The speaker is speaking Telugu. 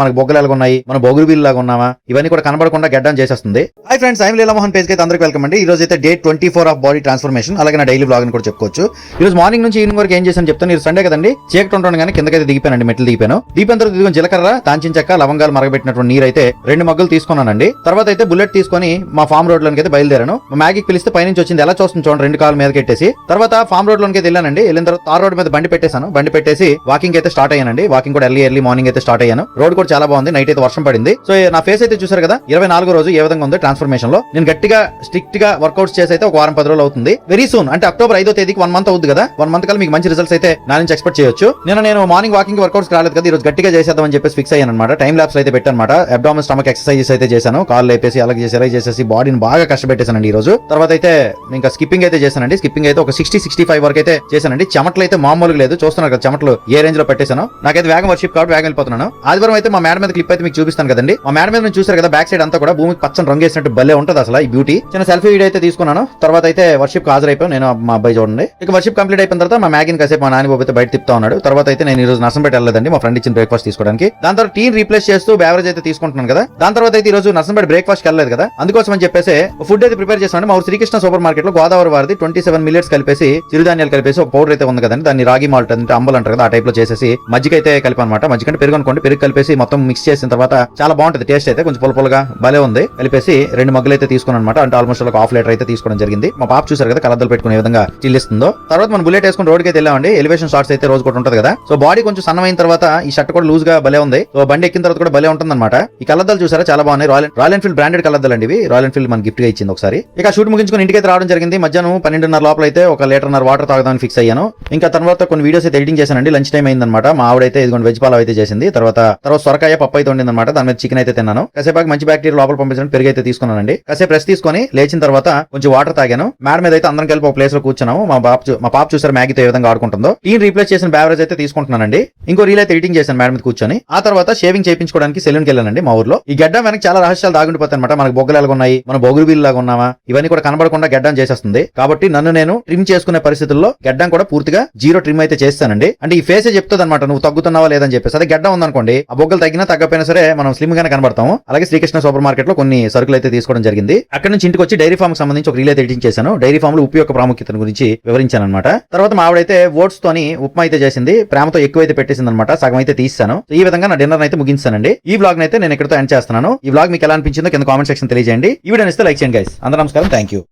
మనకు బొగ్గలు ఎలాగ ఉన్నాయి మన బొగురు బిల్లు లాగా ఉన్నామా? ఇవన్నీ కూడా కనబడకుండా గడ్డం చేసేస్తుంది. Hi friends I'm Leelamohan page అయితే అందరికీ వెల్కమ్ అండి. ఈ రోజు అయితే day twenty four of body transformation అలాగే నా డైలీ బ్లాగ్ అని కూడా చెప్పుకోవచ్చు. ఈ రోజు మార్నింగ్ నుంచి ఈవినింగ్ వరకు ఏం చేశాను చెప్తాను. ఈ సండే కదండి చీకటి ఉంటాను కానీ కిందకైతే దిగిపోయానండి మెట్లు దిగిపోయాను. దిగిపోయిన తర్వాత దిగుని జీలకర్ర దాంచిన చెక్క లవంగాలు మరగబెట్టినటువంటి నీరు అయితే రెండు మగ్గులు తీసుకున్నానండి. తర్వాత అయితే బుల్లెట్ తీసుకొని మా ఫామ్ రోడ్లోకి అయితే బయలుదేరాను మ్యాగీకి పిలిస్తే పైనుంచి వచ్చింది ఎలా చూస్తుంది చూడండి రెండు కాళ్ళ మీద కట్టేసి. తర్వాత ఫామ్ రోడ్లోకి అయితే వెళ్ళానండి. వెళ్ళిన తర్వాత తార్ రోడ్ మీద బండి పెట్టేశాను. బండి పెట్టేసి వాకింగ్ అయితే స్టార్ట్ అయ్యానండి. వాకింగ్ కూడా ఎర్లీ ఎర్లీ మార్నింగ్ అయితే స్టార్ట్ అయ్యాను. రోడ్ కూడా చాలా బాగుంది. నైట్ అయితే వర్షం పడింది. సో నా ఫేస్ అయితే చూసారు కదా? ఇరవై నాలుగో రోజు ఏ విధంగా ఉంది ట్రాన్స్ఫర్మేషన్లో. నేను గట్టిగా స్ట్రిక్ట్గా వర్కౌట్స్ చేసి అయితే ఒక వారం పది రోజులు అవుతుంది. వెరీ సూన్ అంటే అక్టోబర్ ఐదో తేదీకి వన్ మంత్ అవుతుంది కదా? వన్ మంత్ కల్లా మీకు మంచి రిజల్ట్స్ అయితే నా నుంచి ఎక్స్పెక్ట్ చేయొచ్చు. నేను నేను మార్నింగ్ వాకింగ్ వర్కౌట్స్ రాలేదు కదా? ఈ రోజు గట్టిగా చేసేద్దామని చెప్పేసి ఫిక్స్ అయ్యాను అనమాట టైం ల్యాబ్స్ అయితే పెట్టానమాట అబ్డామన్ స్టమక్ ఎక్సర్సైజెస్ అయితే చేశాను. కాల్ లేపేసి అలాగే చేసి అలాగే చేసేసి బాడీని బాగా కష్టపెట్టేశానండి ఈ రోజు తర్వాత అయితే ఇంకా స్కిప్పింగ్ అయితే చేశానండి. స్కిప్పింగ్ అయితే ఒక సిక్స్టీ సిక్స్టీ ఫైవ్ వరకు అయితే చేశానండి. చెమటలు అయితే మామూలుగా లేదు. చూస్తున్నారు కదా చెమటలు ఏ రేంజ్లో పెట్టేశాను? నాకైతే వేగం వర్షిప్ కాబట్టి వేగం వెళ్ళిపోతున్నాను. ఆదివారం అయితే మా మేడ మీద క్లిప్ అయితే మీకు చూపిస్తాను కదండి. మా మేడ మీద చూసారు కదా బ్యాక్ సైడ్ అంతా కూడా భూమికి పచ్చని రంగు వేసినట్టు భలే ఉంటుంది అసలు ఈ బ్యూటీ చిన్న సెల్ఫీ వీడియో అయితే తీసుకున్నాను. తర్వాత అయితే వర్షిప్ హాజరైపోయాను నేను మా అబ్బాయి చూడండి. ఇక వర్షిప్ కంప్లీట్ అయిపోయిన తర్వాత మా మ్యాగిన్ కాసేపు మా నాని బాబు అయితే బయట తిప్పుతా ఉన్నాడు. తర్వాత అయితే నేను ఈ రోజు నర్సంపేట వెళ్ళదండి మా ఫ్రెండ్ ఇచ్చిన బ్రేక్ఫాస్ట్ తీసుకోవడానికి. దాని తర్వాత టీ రీప్లేస్ చేస్తూ బేవరేజ్ అయితే తీసుకుంటున్నాను కదా. దాని తర్వాత అయితే ఈ రోజు నర్సంపేట బ్రేక్ఫాస్ట్ వెళ్ళలేదు కదా. అందుకోసం అని చెప్పేసి ఫుడ్ అయితే ప్రిపేర్ చేస్తాను మా శ్రీకృష్ణ సూపర్ మార్కెట్లో గోదావరి వారిది ట్వంటీ సెవెన్ మిలియట్స్ కలిపేసి చిరుధాన్యాలు కలిపేసి ఒక పౌడర్ అయితే ఉంది కదండి. దాన్ని రాగి మాల్ట్ అంటే అంబల్ అంటారు కదా ఆ టైప్లో చేసేసి మజ్జిగ అయితే కలిపి అనమాట మజ్జిగ అంటే పెరుగు అనుకోండి పెరుగు కలిపేసి మొత్తం మిక్స్ చేసిన తర్వాత చాలా బాగుంటుంది టేస్ట్ అయితే కొంచెం పుల్ల భలే ఉంది. కలిపేసి రెండు మగ్గులు అయితే తీసుకున్నాను అనమాట అంటే ఆల్మోస్ట్ ఒక హాఫ్ లీటర్ అయితే తీసుకోవడం జరిగింది. మా పాప చూసారు కదా కలర్లు పెట్టుకునే విధంగా చిల్లిస్తుందో. తర్వాత మనం బుల్లెట్ వేసుకుని రోడ్కి అయితే వెళ్ళామండి. ఎలివేషన్ షార్ట్స్ అయితే రోజు కూడా ఉంటుంది కదా. సో బాడీ కొంచెం సన్నమైన తర్వాత ఈ షర్ట్ కూడా లూజ్గా భలే ఉంది. సో బండి ఎక్కిన తర్వాత కూడా భలే ఉంటుంది అనమాట ఈ కలర్లు చూసారా? చాలా బాగున్నాయి. రాయల్ రాయల్ ఎన్ఫీల్డ్ బ్రాండెడ్ కలద్దలు అండి ఇవి. రాయల్ ఎన్ఫీల్డ్ మన గిఫ్ట్గా ఇచ్చింది ఒకసారి. ఇక షూట్ ముగించుకుని ఇంటికి అయితే రావడం జరిగింది. మధ్యాహ్నం పన్నెండున్నర లోపల అయితే ఒక లీటర్న్నర వాటర్ తాగదామని ఫిక్స్ అయ్యాను. ఇంకా తర్వాత కొన్ని వీడియోస్ అయితే ఎడిటింగ్ చేశానండి. లంచ్ టైం అయిందన్నమాట. మా ఆవిడైతే ఇదిగోండి వెజ్ పాలవ్ అయితే చేసింది. తర్వాత తర్వాత సొరకాయ పప్పు అయితే ఉండిందన్నమాట. దాని మీద చికెన్ అయితే తిన్నాను. కాసేపు మంచి బ్యాక్టీరియా లోపల పంపించడం పెరిగి అయితే తీసుకున్నానండి. కాసేపు రెస్ట్ తీసుకొని లేచిన తర్వాత కొంచెం వాటర్ తాగాను. మేడ మీద అయితే అందరం కలిపి ఒక ప్లేస్లో కూర్చున్నాము. మా బాబు మా పాప చూసారు మ్యాగీతో ఏ విధంగా ఆడుకుంటుందో. టీన్ రీప్లేస్ చేసిన బ్యావరేజ్ అయితే తీసుకుంటున్నానండి. ఇంకో రీల్ అయితే ఎడిటింగ్ చేశాను మేడం మీద కూర్చొని. ఆ తర్వాత షేవింగ్ చేయించుకోవడానికి సెలూన్కి వెళ్ళానండి మా ఊర్లో. ఈ గడ్డ వెనక చాలా రహస్యాలు దాగుండిపోతాయి అనమాట మనకు బొగ్గలు ఎలాగ ఉన్నాయి మన బొగులు బిల్లు లాగా ఉన్నామా ఇవన్నీ కూడా కనబడకుండా గడ్డం చేసేస్తుంది. కాబట్టి నన్ను నేను ట్రిమ్ చేసుకునే పరిస్థితుల్లో గడ్డం కూడా పూర్తిగా జీరో ట్రిమ్ అయితే చేస్తానండి. అంటే ఈ ఫేసే చెప్తుంది అనమాట నువ్వు తగ్గుతున్నావా లేదని చెప్పేసి. అదే గడ్డం ఉందనుకోండి ఆ బొగ్గలు తగ్గినా తగ్గపోయినా సరే మనం స్లిమ్ గానే కనబడతాము. అలాగే శ్రీకృష్ణ సూపర్ మార్కెట్లో కొన్ని సరుకులు అయితే తీసుకోవడం జరిగింది. అక్కడ నుంచి ఇంటికి వచ్చి డైరీ ఫామ్ సంబంధించి ఒక రీల్ అయితే ఎడిటింగ్ చేశాను. డైరీ ఫామ్లో ఉప్పు యొక్క ప్రాముఖ్యతను గురించి వివరించాను అనమాట తర్వాత మా ఆవిడైతే ఓట్స్ తోని ఉప్మా అయితే చేసింది. ప్రేమతో ఎక్కువ అయితే పెట్టేసింది అనమాట సగం అయితే తీసాను ఈ విధంగా నా డిన్నర్ అయితే ముగించానండి. ఈ బ్లాగ్ అయితే నేను ఇక్కడతో ఎండ్ చేస్తున్నాను. ఈ బ్లాగ్ మీకు ఎలా అనిపించిందో కింద కామెంట్ సెక్షన్ తెలియజేయండి. ఈ వీడియో ఇస్తే లైక్ చేయండి గైస్ అందరూ నమస్కారం. Thank you